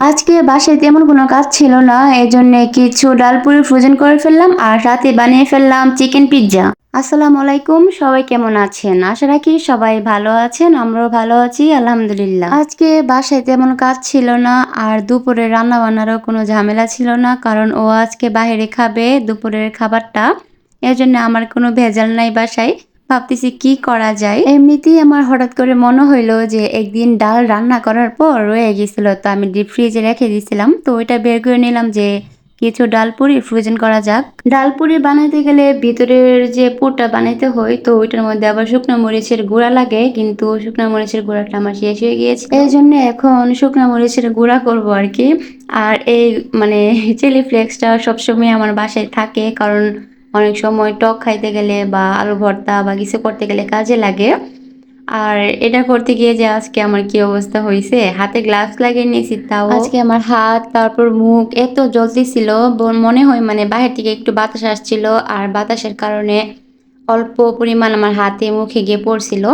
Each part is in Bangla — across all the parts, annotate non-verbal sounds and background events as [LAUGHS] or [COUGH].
আজকে বাসায় তেমন কোনো কাজ ছিল না এই জন্য কিছু ডাল পুরি ফ্রোজেন করে ফেললাম আর রাতে বানিয়ে ফেললাম চিকেন পিৎজা আসসালামু আলাইকুম, সবাই কেমন আছেন? আশা রাখি সবাই ভালো আছেন, আমরাও ভালো আছি, আলহামদুলিল্লাহ। আজকে বাসায় তেমন কাজ ছিল না আর দুপুরে রান্না বান্নারও কোনো ঝামেলা ছিল না, কারণ ও আজকে বাইরে খাবে দুপুরের খাবারটা। এর জন্য আমার কোনো ভেজাল নাই বাসায়। ভাবতেছি কি করা যায়। এমনিতেই আমার হঠাৎ করে মনে হইল যে একদিন ডাল রান্না করার পর রয়ে গেছিল, তো আমি ডিপ ফ্রিজে রেখে দিয়েছিলাম তো ওইটা বের করে নিলাম যে কিছু ডাল পুরি ফ্রোজেন করা যাক। ডাল পুরি বানাইতে গেলে ভিতরের যে পুরটা বানাইতে হয়, তো ওইটার মধ্যে আবার শুকনো মরিচের গুঁড়া লাগে, কিন্তু শুকনো মরিচের গুঁড়াটা আমার শেষ হয়ে গিয়েছে। এই জন্য এখন শুকনো মরিচের গুঁড়া করব আর কি। আর এই মানে চিলি ফ্লেক্সটা সবসময় আমার বাসায় থাকে, কারণ অনেক সময় টক খাইতে গেলে বা আলু ভর্তা বা কিছু করতে গেলে কাজে লাগে। আর এটা করতে গিয়ে যে আজকে আমার কি অবস্থা হয়েছে হাতে গ্লাভস লাগিয়ে নিয়েছি তাও আজকে আমার হাত, তারপর মুখ এত জ্বলতেছিল, ব- মনে হয় মানে বাহির থেকে একটু বাতাস আসছিল আর বাতাসের কারণে অল্প পরিমাণ আমার হাতে মুখে গিয়ে পড়ছিল।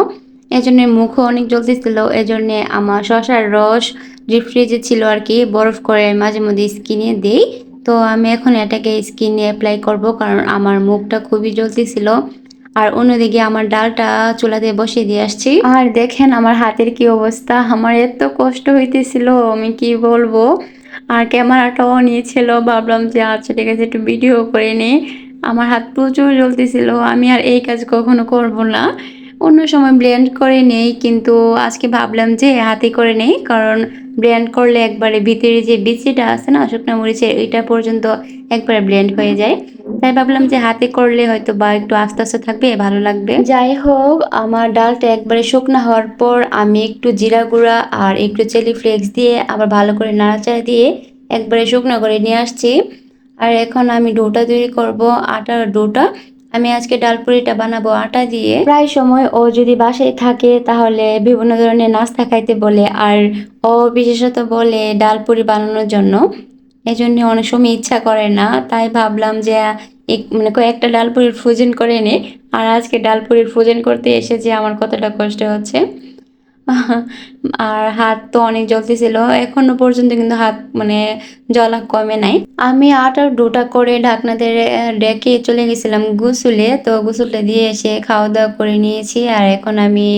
এজন্য মুখও অনেক জলদি জ্বলতেছিল, এজন্য আমার শশার রস ডিপ ফ্রিজে ছিল আর কি বরফ করে মাঝে মধ্যে স্কিনে দেই। তো আমি এখন এটাকে স্কিনে অ্যাপ্লাই করব কারণ আমার মুখটা খুবই জ্বলতেছিল আর অন্যদিকে আমার ডালটা চুলাতে বসিয়ে দিয়ে আসছি। আর দেখেন আমার হাতের কি অবস্থা, আমার এত কষ্ট হইতেছিল, আমি কি বলব? আর ক্যামেরাটাও নিয়েছিল ভাবলাম যে আচ্ছা ঠিক আছে, একটু ভিডিও করে নিই। আমার হাত প্রচুর জ্বলতেছিল, আমি আর এই কাজ কখনো করব না। অন্য সময় ব্লেন্ড করে নেই, কিন্তু আজকে ভাবলাম যে হাতে করে নেই, কারণ ব্লেন্ড করলে একবারে ভিতরে যে বিচিটা আছে না, শুকনো মরিচের, ওইটা পর্যন্ত একবারে ব্লেন্ড হয়ে যায়। তাই ভাবলাম যে হাতে করলে হয়তো বা একটু আস্তে আস্তে থাকবে, ভালো লাগবে। যাই হোক, আমার ডালটা একবারে শুকনো হওয়ার পর আমি একটু জিরা গুঁড়া আর একটু চিলি ফ্লেক্স দিয়ে আবার ভালো করে নাড়াচাড়া দিয়ে একবারে শুকনো করে নিয়ে আসছি। আর এখন আমি ডোটা তৈরি করব, আটার ডোটা। আমি আজকে ডাল পুরিটা বানাবো আটা দিয়ে। প্রায় সময় ও যদি বাসায় থাকে তাহলে বিভিন্ন ধরনের নাস্তা খাইতে বলে আর ও বিশেষত বলে ডাল পুরি বানানোর জন্য। এই জন্য অনেক সময় ইচ্ছা করে না, তাই ভাবলাম যে মানে কয়েকটা ডাল পুরির ফ্রোজেন করে নে। আর আজকে ডাল পুরির ফ্রোজেন করতে এসে যে আমার কতটা কষ্ট হচ্ছে। [LAUGHS] আর হাত তো অনেক জ্বলতেছিল। এখনও পর্যন্ত কিন্তু হাত মানে জ্বলা কমে নাই। আমি আটার ডোটা করে ঢাকনাতে ডেকে চলে গেছিলাম গুসুলে। তো গোসলটা দিয়ে এসে খাওয়া দাওয়া করে নিয়েছি। আর এখন আমি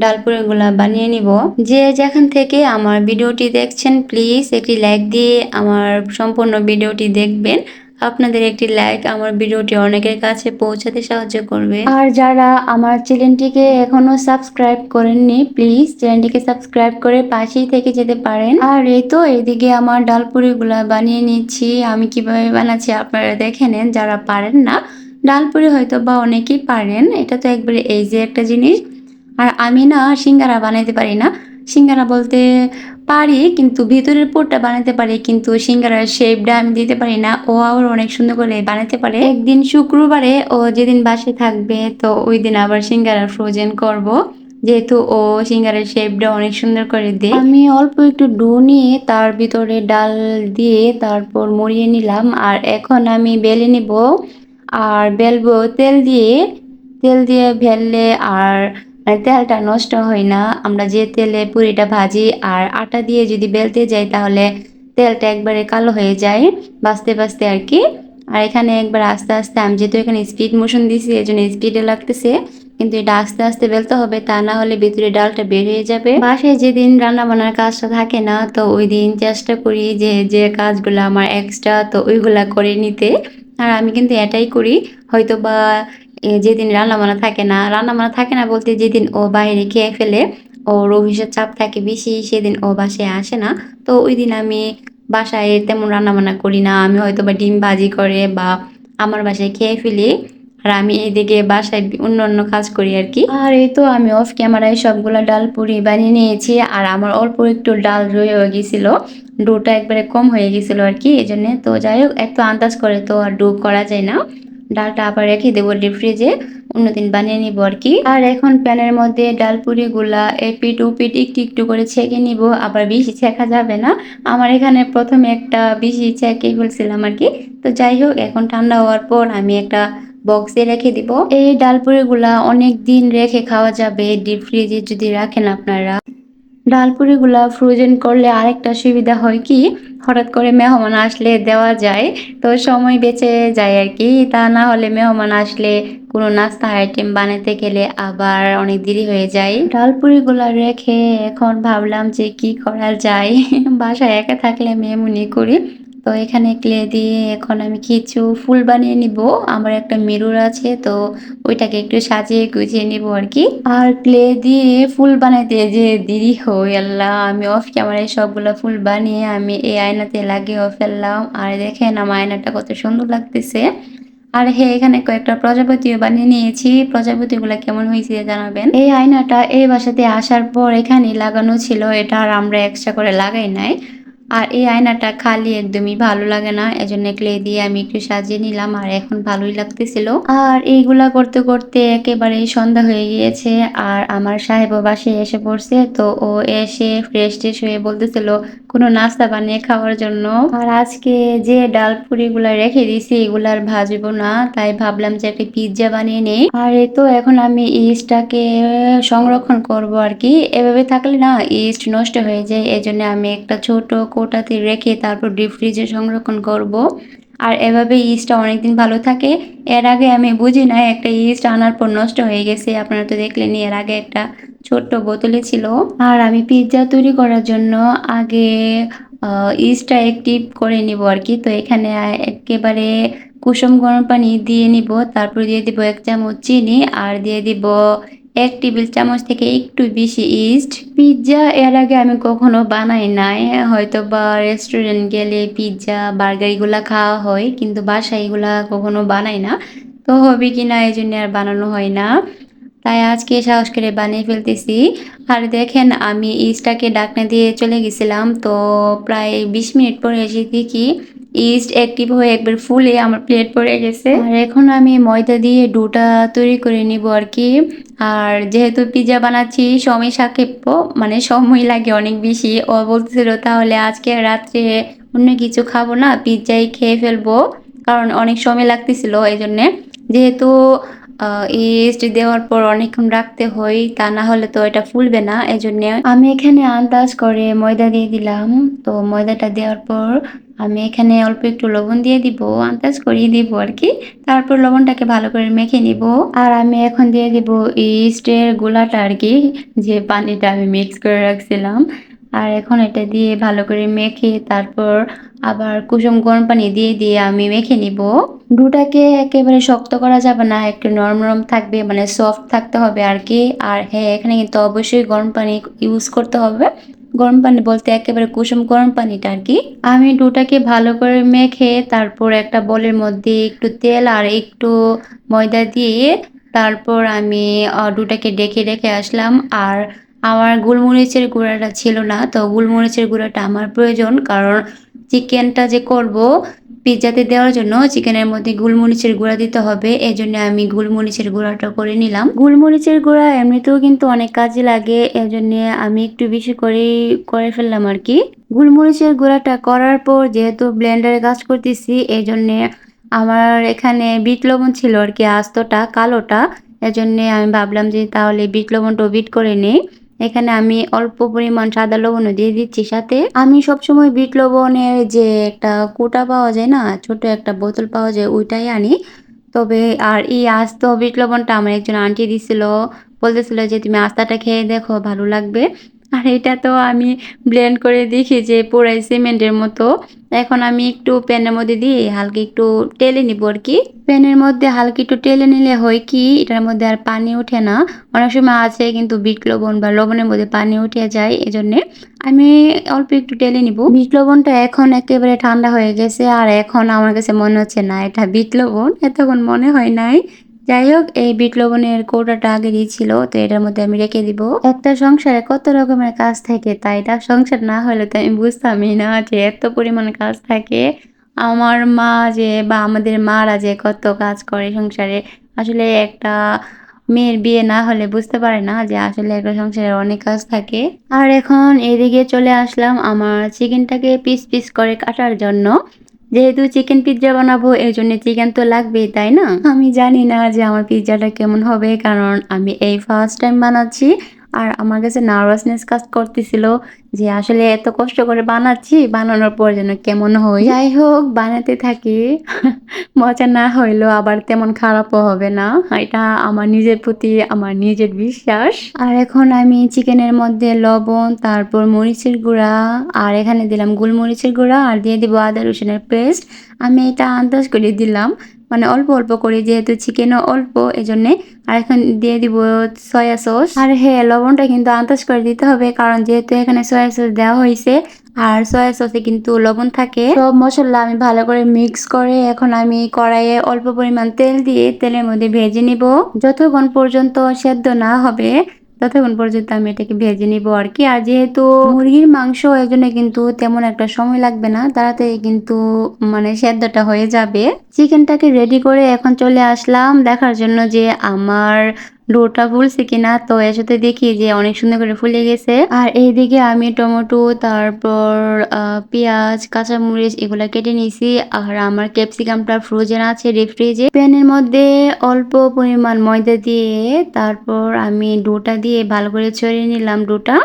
ডালপুরিগুলা বানিয়ে নিব। যে যেখান থেকে আমার ভিডিওটি দেখছেন, প্লিজ একটি লাইক দিয়ে আমার সম্পূর্ণ ভিডিওটি দেখবেন। আপনাদের একটি লাইক আমার ভিডিওটি অনেকের কাছে পৌঁছাতে সাহায্য করবে। আর যারা আমার চ্যানেলটিকে এখনও সাবস্ক্রাইব করেননি প্লিজ চ্যানেলটিকে সাবস্ক্রাইব করে পাশেই থেকে যেতে পারেন। আর এই তো এদিকে আমার ডালপুরিগুলা বানিয়ে নিচ্ছি। আমি কীভাবে বানাচ্ছি আপনারা দেখে নেন, যারা পারেন না, ডালপুরি হয়তো বা অনেকেই পারেন। এটা তো একবারে এই যে একটা জিনিস। আর আমি না সিঙ্গারা বানাইতে পারি না। সিঙ্গারা বলতে পারি, কিন্তু ভিতরের পুরটা বানাতে পারি, কিন্তু সিঙ্গারার শেপটা আমি দিতে পারি না। ও আবার অনেক সুন্দর করে বানাতে পারে। একদিন শুক্রবারে ও যেদিন বাসে থাকবে, তো ওই দিন আবার সিঙ্গারা ফ্রোজেন করব। যেহেতু ও সিঙ্গারের শেপটা অনেক সুন্দর করে দেয়। আমি অল্প একটু ডো নিয়ে তার ভিতরে ডাল দিয়ে তারপর মরিয়ে নিলাম। আর এখন আমি বেলে নিব। আর বেলবো তেল দিয়ে তেল দিয়ে ভেললে আর মানে তেলটা নষ্ট হয় না। আমরা যে তেলে পুরিটা ভাজি আর আটা দিয়ে যদি বেলতে যাই তাহলে তেলটা একবারে কালো হয়ে যায় বাঁচতে বাঁচতে আর কি। আর এখানে একবার আস্তে আস্তে আমি যেহেতু এখানে স্পিড মোশন দিছি এই জন্য স্পিডে লাগতেছে। কিন্তু এটা আস্তে আস্তে বেলতে হবে, তা না হলে ভিতরে ডালটা বের হয়ে যাবে। বাসায় যেদিন রান্না বান্নার কাজটা থাকে না, তো ওই দিন চেষ্টা করি যে যে কাজগুলো আমার এক্সট্রা তো ওইগুলা করে নিতে। আর আমি কিন্তু এটাই করি। হয়তো বা যেদিন রান্না রান্নাবান্না থাকে না রান্না রান্নাবান্না থাকে না বলতে যেদিন ও বাইরে খেয়ে ফেলে, ওর অফিসের চাপ থাকে বেশি, সেদিন ও বাসায় আসে না। তো ওই দিন আমি বাসায় তেমন রান্নাবান্না করি না। আমি হয়তো বা ডিম ভাজি করে বা আমার বাসায় খেয়ে ফেলি আর আমি এদিকে বাসায় অন্য অন্য কাজ করি আর কি। আর এই তো আমি অফ ক্যামেরায় সবগুলা ডাল পুরি বানিয়ে নিয়েছি আর আমার অল্প একটু ডাল রয়ে গেছিল, ডোটা একবারে কম হয়ে গেছিল আর কি এই জন্যে তো যাই হোক, একটু আন্দাজ করে তো আর ডো করা যায় না। ডালটা আবার রেখে দেবো ডিপ ফ্রিজে অন্যদিন বানিয়ে নিব আর কি। আর এখন প্যানের মধ্যে ডাল পুরিগুলা এপিট উপিট একটু একটু করে ছেঁকে নিব। আবার বেশি ছেঁকা যাবে না। আমার এখানে প্রথমে একটা বেশি ছেঁকে ফেলছিলাম আর কি। তো যাই হোক, এখন ঠান্ডা হওয়ার পর আমি একটা বক্সে রেখে দিব। এই ডাল পুরিগুলা অনেক দিন রেখে খাওয়া যাবে। ডিপ ফ্রিজে যদি রাখেন আপনারা। ডালপুরিগুলা ফ্রোজেন করলে আরেকটা সুবিধা হয় কি? হঠাৎ করে মেহমান আসলে দেওয়া যায়, তো সময় বেঁচে যায় আর কি। তা না হলে মেহমান আসলে কোনো নাস্তা আইটেম বানাতে গেলে আবার অনেক দেরি হয়ে যায়। ডালপুরিগুলা রেখে এখন ভাবলাম যে কি করা যায়? বাসায় একা থাকলে মেয়ে মনে করি। তো এখানে ক্লে দিয়ে এখন আমি কিছু ফুল বানিয়ে নিব। আমার একটা মিরর আছে, তো ওইটাকে একটু সাজিয়ে গুছিয়ে নিব আর কি। আর ক্লে দিয়ে ফুল বানাইতে যে দেরি হয় আল্লাহ, আমি অফ ক্যামেরায় সবগুলো ফুল বানিয়ে আমি এই আয়নাতে লাগিয়েও ফেললাম। আর দেখেন আমার আয়নাটা কত সুন্দর লাগতেছে। আর হ্যাঁ এখানে কয়েকটা প্রজাপতিও বানিয়ে নিয়েছি। প্রজাপতিগুলো কেমন হয়েছে জানাবেন? এই আয়নাটা এই বাসাতে আসার পর এখানে লাগানো ছিল, এটা আর আমরা এক্সট্রা করে লাগাই নাই। আর এই আয়নাটা খালি একদমই ভালো লাগে না। এজন্য ক্লে দিয়ে আমি একটু সাজিয়ে নিলাম, আর এখন ভালোই লাগতেছিল। আর এইগুলা করতে করতে একেবারে সন্ধ্যা হয়ে গিয়েছে, আর আমার সাহেব বাসে এসে পড়ছে, তো ও এসে ফ্রেশ ট্রেশ হয়ে বলতেছিল, কোনো নাস্তা বানিয়ে খাওয়ার জন্য? আর আজকে যে ডাল পুরিগুলা রেখে দিয়েছি, এগুলার ভাজবো না, তাই ভাবলাম যে একটা পিৎজা বানিয়ে নেই। আর এই তো এখন আমি ইস্টটাকে সংরক্ষণ করব আর কি। এভাবে থাকলে না ইস্ট নষ্ট হয়ে যায়, এজন্য আমি একটা ছোট কোটাতে রেখে তারপর ডিপ ফ্রিজে সংরক্ষণ করব। আর এভাবে ইস্টটা অনেকদিন ভালো থাকে। এর আগে আমি বুঝি না একটা ইস্ট আনার পর নষ্ট হয়ে গেছে। আপনারা তো দেখলেনি, এর আগে একটা ছোট্ট বোতলে ছিল। আর আমি পিৎজা তৈরি করার জন্য আগে ইস্টটা অ্যাক্টিভ করে নিব আর কি। তো এখানে একেবারে কুসুম গরম পানি দিয়ে নিব। তারপর দিয়ে দিব এক চামচ চিনি আর দিয়ে দিব এক টেবিল চামচ থেকে একটু বেশি ইস্ট। পিৎজা এর আগে আমি কখনো বানাই নাই। হয়তো বা রেস্টুরেন্ট গেলে পিৎজা, বার্গার এগুলা খাওয়া হয়, কিন্তু বাসায় এগুলা কখনো বানাই না। তো হবে কি না এই জন্য আর বানানো হয় না। তাই আজকে সাহস করে বানিয়ে ফেলতেছি। আর দেখেন, আমি ইস্টটাকে ডাকনা দিয়ে চলে গেছিলাম। তো প্রায় বিশ মিনিট পরে এসে দেখি ইস্ট অ্যাক্টিভ হয়ে একবার ফুলে আমার প্লেট পড়ে গেছে। আর এখন আমি ময়দা দিয়ে ডোটা তৈরি করে নিব আর কি। আর যেহেতু পিজা বানাচ্ছি, সময় সাক্ষেপ্য মানে সময় লাগে অনেক বেশি। ও বলতেছিল, তাহলে আজকে রাত্রে অন্য কিছু খাব না পিৎজাই খেয়ে ফেলব। কারণ অনেক সময় লাগতেছিল এই জন্যে যেহেতু ইস্ট দেওয়ার পর অনেকক্ষণ রাখতে হয়, তা না হলে তো এটা ফুলবে না এই জন্য আমি এখানে আন্দাজ করে ময়দা দিয়ে দিলাম। তো ময়দাটা দেওয়ার পর আমি এখানে অল্প একটু লবণ দিয়ে দিব, আন্দাজ করিয়ে দিব আর কি। তারপর লবণটাকে ভালো করে মেখে নিব। আর আমি এখন দিয়ে দিব ইস্টের গোলাটা আর কি, যে পানিটা আমি মিক্স করে রাখছিলাম। আর এখন এটা দিয়ে ভালো করে মেখে তারপর আবার কুসুম গরম পানি দিয়ে দিয়ে আমি মেখে নিব। ডুটাকে একেবারে শক্ত করা যাবে না, একটু নরম নরম থাকবে মানে সফট থাকতে হবে আর কি। আর হ্যাঁ এখানে কিন্তু অবশ্যই গরম পানি ইউজ করতে হবে। গরম পানি বলতে একেবারে কুসুম গরম পানিটা আর কি। আমি দুটাকে ভালো করে মেখে তারপর একটা বলের মধ্যে একটু তেল আর একটু ময়দা দিয়ে তারপর আমি দুটাকে ডেকে রেখে আসলাম। আর আমার গোলমরিচের গুঁড়াটা ছিল না, তো গুলমরিচের গুঁড়াটা আমার প্রয়োজন, কারণ চিকেনটা যে করব পিৎজাতে দেওয়ার জন্য চিকেনের মধ্যে গুলমরিচের গুঁড়া দিতে হবে। এই জন্য আমি গুলমরিচের গুঁড়াটা করে নিলাম। গুলমরিচের গুঁড়া এমনিতেও কিন্তু অনেক কাজে লাগে, এজন্য আমি একটু বেশি করে করে ফেললাম আর কি গুলমরিচের গুঁড়াটা করার পর যেহেতু ব্লেন্ডারে কাজ করতেছি এই জন্যে আমার এখানে বিট লবণ ছিল আর কি আস্তটা, কালোটা। এজন্যে আমি ভাবলাম যে তাহলে বিট লবণটাও বিট করে নেই। এখানে আমি অল্প পরিমাণ সাদা লবণও দিয়ে দিচ্ছি সাথে। আমি সবসময় বিট লবণের যে একটা কোটা পাওয়া যায় না, ছোট একটা বোতল পাওয়া যায়, ওইটাই আনি। তবে আর এই আস্ত বিট লবণটা আমার একজন আন্টি দিছিল, বলতেছিল যে, তুমি আস্তাটা খেয়ে দেখো, ভালো লাগবে। আর এটা তো আমি ব্লেন্ড করে দেখি যে পুরাই সিমেন্টের মতো। এখন আমি একটু প্যানের মধ্যে দিয়ে হালকা একটু টেলে নিব আর কি। প্যানের মধ্যে হালকা একটু টেলে নিলে হয় কি, এটার মধ্যে আর পানি ওঠে না। অনেক সময় আছে কিন্তু বিট লবণ বা লবণের মধ্যে পানি উঠে যায়, এজন্যে আমি অল্প একটু টেলে নিব। বিট লবণটা এখন একেবারে ঠান্ডা হয়ে গেছে, আর এখন আমার কাছে মনে হচ্ছে না, এটা বিট লবণ। এতক্ষণ মনে হয় নাই যাই হোক এই বিট লবণের কৌটাটা আগে দিয়েছিল, তো এটার মধ্যে আমি রেখে দিব। একটা সংসারে কত রকমের কাজ থাকে, তাই এটা সংসার না হলে তো আমি বুঝতামই না যে এত পরিমাণ কাজ থাকে। আমার মা যে, বা আমাদের মারা যে কত কাজ করে সংসারে, আসলে একটা মেয়ের বিয়ে না হলে বুঝতে পারে না যে আসলে একটা সংসারে অনেক কাজ থাকে। আর এখন এদিকে চলে আসলাম আমার চিকেনটাকে পিস পিস করে কাটার জন্য। যেহেতু চিকেন পিৎজা বানাবো, এই জন্য চিকেন তো লাগবেই, তাই না? আমি জানি না যে আমার পিৎজাটা কেমন হবে, কারণ আমি এই ফার্স্ট টাইম বানাচ্ছি। আর আমার কাছে নার্ভাসনেস কাজ করতেছিল যে আসলে এত কষ্ট করে বানাচ্ছি, বানানোর পর যেন কেমন হয় যাই হোক, বানাতে থাকি। [LAUGHS] মজা না হইলেও আবার তেমন খারাপও হবে না। এটা আমার নিজের প্রতি আমার নিজের বিশ্বাস। আর এখন আমি চিকেনের মধ্যে লবণ, তারপর মরিচের গুঁড়া, আর এখানে দিলাম গোলমরিচের গুঁড়া, আর দিয়ে দিব আদা রসুনের পেস্ট আমি এটা আন্দাজ করে দিলাম। মানে অল্প অল্প করে, যেহেতু চিকেনও অল্প, এজন্যে আর এখন দিয়ে দিব সয়া সস আর হ্যাঁ লবণটা কিন্তু আন্দাজ করে দিতে হবে, কারণ যেহেতু এখানে সয়া সস দেওয়া হয়েছে, আর সয়া সসে কিন্তু লবণ থাকে। সব মশলা আমি ভালো করে মিক্স করে এখন আমি কড়াইয়ে অল্প পরিমাণ তেল দিয়ে তেলের মধ্যে ভেজে নিব। যতক্ষণ পর্যন্ত সেদ্ধ না হবে ততক্ষণ পর্যন্ত আমি এটাকে ভেজে নিব আর কি। আর যেহেতু মুরগির মাংস এর জন্য কিন্তু তেমন একটা সময় লাগবে না। তাড়াতাড়ি কিন্তু মানে সেদ্ধটা হয়ে যাবে। চিকেনটাকে রেডি করে এখন চলে আসলাম। দেখার জন্য যে আমার ডোটা ফুলছে কিনা, তো এর সাথে দেখি যে অনেক সুন্দর করে ফুলে গেছে। আর এইদিকে আমি টমেটো, তারপর পেঁয়াজ, কাঁচামরিচ এগুলা কেটে নিয়েছি। আর আমার ক্যাপসিকামটা ফ্রোজেন আছে ডিপ ফ্রিজে প্যানের মধ্যে অল্প পরিমাণ ময়দা দিয়ে, তারপর আমি ডোটা দিয়ে ভালো করে ছড়িয়ে নিলাম ডোটা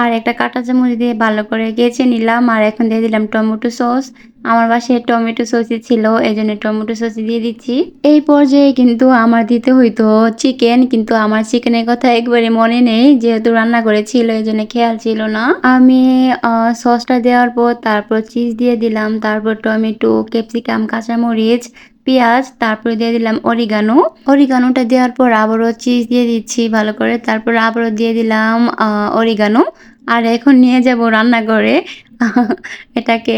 আর একটা কাঁটা চামচ দিয়ে ভালো করে গেছে নিলাম। আর এখন দিয়ে দিলাম টমেটো সস। আমার বাসায় টমেটো সসই ছিল এই জন্য টমেটো সস দিয়ে দিচ্ছি। এই পর্যায়ে কিন্তু আমার দিতে হইতো চিকেন কিন্তু আমার চিকেনের কথা একবারে মনে নেই, যেহেতু রান্না করেছিল এই জন্য খেয়াল ছিল না। আমি সসটা দেওয়ার পর তারপর চিজ দিয়ে দিলাম, তারপর টমেটো ক্যাপসিকাম কাঁচামরিচ পেঁয়াজ, তারপরে দিয়ে দিলাম অরিগানো। অরিগানোটা দেওয়ার পর আবারও চিজ দিয়ে দিচ্ছি ভালো করে। তারপর আবারও দিয়ে দিলাম অরিগানো। আর এখন নিয়ে যাব রান্নাঘরে, [LAUGHS] এটাকে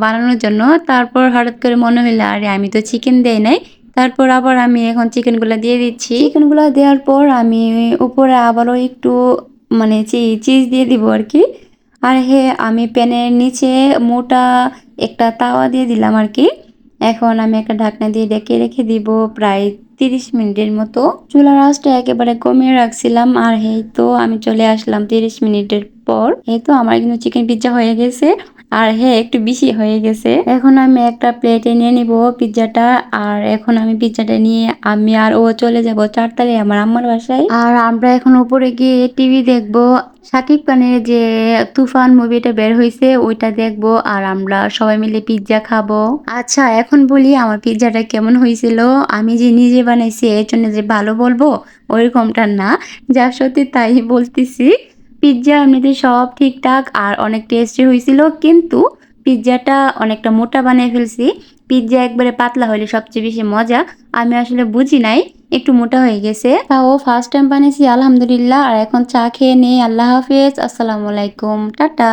বানানোর জন্য। তারপর হঠাৎ করে মনে হইল, আরে আমি তো চিকেন দেই নাই। তারপর আবার আমি এখন চিকেনগুলো দিয়ে দিচ্ছি। চিকেনগুলো দেওয়ার পর আমি উপরে আবারও একটু মানে চিজ দিয়ে দিব আর কি। আর হ্যাঁ আমি প্যানের নিচে মোটা একটা তাওয়া দিয়ে দিলাম আর কি। এখন আমি একটা ঢাকনা দিয়ে ডেকে রেখে দিব, প্রায় তিরিশ মিনিটের মতো। চুলার আঁচটা একেবারে কমিয়ে রাখছিলাম, আর এই তো আমি চলে আসলাম তিরিশ মিনিটের পর। এই তো আমার কিন্তু চিকেন পিজ্জা হয়ে গেছে। আর হ্যাঁ একটু বেশি হয়ে গেছে। এখন আমি একটা প্লেটে নিয়ে নিব পিৎজাটা। আর এখন আমি পিৎজাটা নিয়ে আমি আর ও চলে যাব চারতালে আমার আম্মার বাসায়। আর আমরা এখন উপরে গিয়ে টিভি দেখব। শাকিব খানের যে তুফান মুভিটা বের হয়েছে ওইটা দেখব আর আমরা সবাই মিলে পিৎজা খাব। আচ্ছা এখন বলি আমার পিৎজাটা কেমন হয়েছিল আমি যে নিজে বানাইছি, এর জন্য যে ভালো বলব, ওইরকমটা না। যা সত্যি তাই বলতেছি। পিৎজা এমনিতে সব ঠিকঠাক আর অনেক টেস্টি হয়েছিল কিন্তু পিৎজাটা অনেকটা মোটা বানিয়ে ফেলছি। পিৎজা একবারে পাতলা হইলে সবচেয়ে বেশি মজা, আমি আসলে বুঝি নাই, একটু মোটা হয়ে গেছে। তাও ফার্স্ট টাইম বানিয়েছি, আলহামদুলিল্লাহ, আর এখন চা খেয়ে নেই, আল্লাহ হাফেজ, আসসালামু আলাইকুম, টাটা।